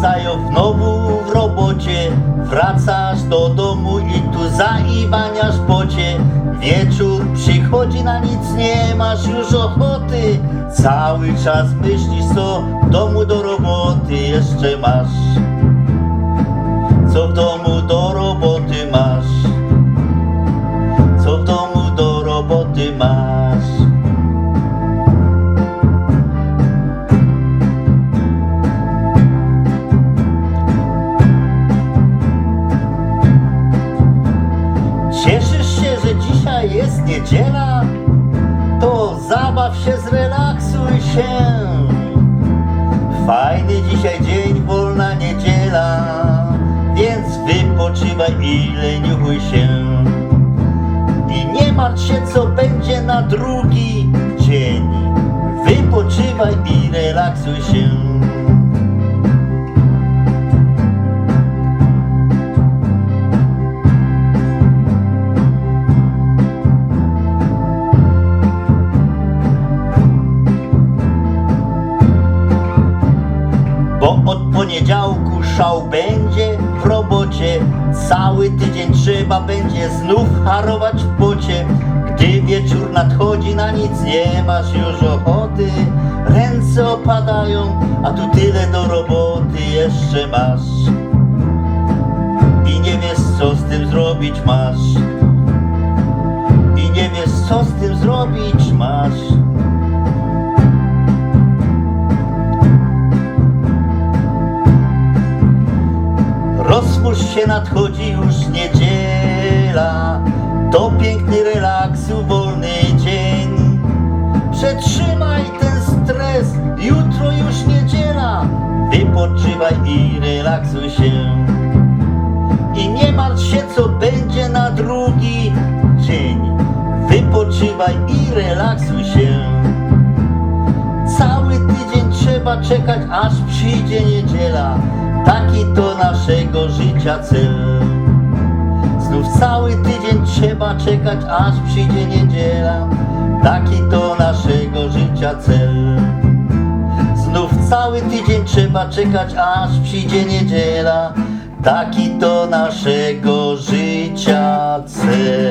Zajow znowu w robocie. Wracasz do domu i tu zaiwaniasz pocie. Wieczór przychodzi, na nic nie masz już ochoty. Cały czas myślisz, co w domu do roboty jeszcze masz. Co w domu do roboty masz. Co w domu do roboty masz jest niedziela? To zabaw się, zrelaksuj się. Fajny dzisiaj dzień, wolna niedziela, więc wypoczywaj i leniuchuj się. I nie martw się, co będzie na drugi dzień. Wypoczywaj i relaksuj się. Bo od poniedziałku szał będzie w robocie. Cały tydzień trzeba będzie znów harować w pocie. Gdy wieczór nadchodzi na nic nie masz już ochoty. Ręce opadają, a tu tyle do roboty jeszcze masz. I nie wiesz co z tym zrobić masz. I nie wiesz co z tym zrobić masz Rozpuść się, nadchodzi już niedziela. To piękny relaksu, wolny dzień. Przetrzymaj ten stres, jutro już niedziela. Wypoczywaj i relaksuj się. I nie martw się, co będzie na drugi dzień. Wypoczywaj i relaksuj się. Cały tydzień trzeba czekać, aż przyjdzie niedziela. Taki to naszego życia cel. Znów cały tydzień trzeba czekać, aż przyjdzie niedziela. Taki to naszego życia cel. Znów cały tydzień trzeba czekać, aż przyjdzie niedziela. Taki to naszego życia cel.